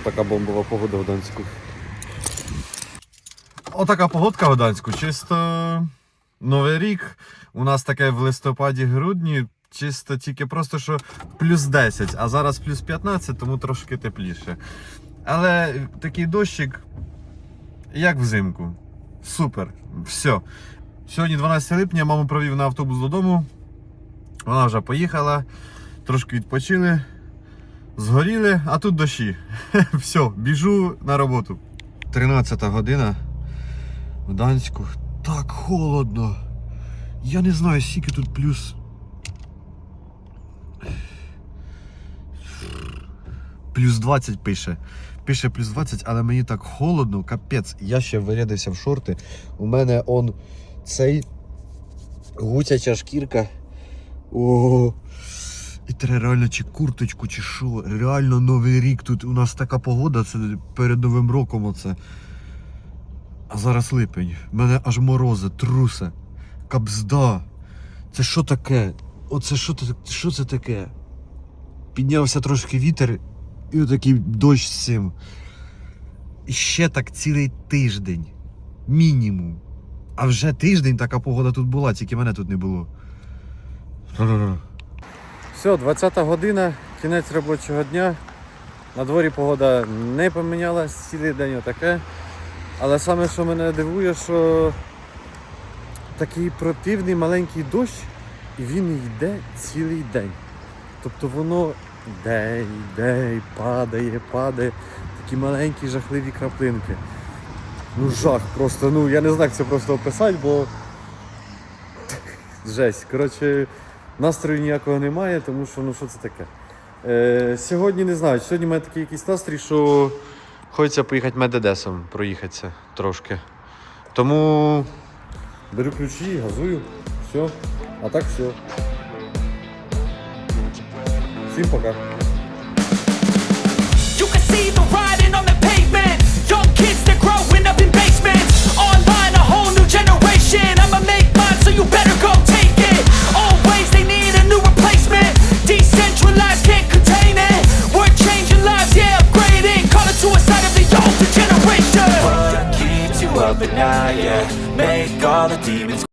Отака бомбова погода в Данську. Отака погодка в Гданську. Чисто Новий рік. У нас таке в листопаді-грудні. Чисто тільки просто що плюс 10, а зараз плюс 15, тому трошки тепліше. Але такий дощик, як взимку. Супер. Все. Сьогодні 12 липня, маму провів на автобус додому. Вона вже поїхала, трошки відпочили, згоріли, а тут дощі. Все, біжу на роботу. 13 година в Данську. Так холодно. Я не знаю, скільки тут плюс. Плюс 20 пише. Пише плюс 20, але мені так холодно, капець. Я ще вирядився в шорти. У мене он цей гуцяча шкірка. О, і треба реально чи курточку, чи що. Реально новий рік. Тут у нас така погода, це перед Новим роком оце. А зараз липень. Мене аж морози, трусе. Кабзда. Це що таке? Оце що, що це таке? Піднявся трошки вітер і отакий дощ з цим. І ще так цілий тиждень. Мінімум. А вже тиждень така погода тут була, тільки мене тут не було. Все, 20 година, кінець робочого дня. На дворі погода не помінялась, цілий день отаке. Але саме, що мене дивує, що такий противний маленький дощ, і він йде цілий день. Тобто воно йде, йде, падає, падає. Такі маленькі жахливі краплинки. Ну жах просто, ну я не знаю, як це просто описати, бо жесть. Коротше, настрою ніякого немає, тому що ну що це таке. Е, сьогодні не знаю, сьогодні мене такий якийсь настрій, що хочеться поїхати Медедесом, проїхатися трошки. Тому беру ключі, газую, все. А так все. Всім пока. Generation. What keeps you up at night, yeah? Make all the demons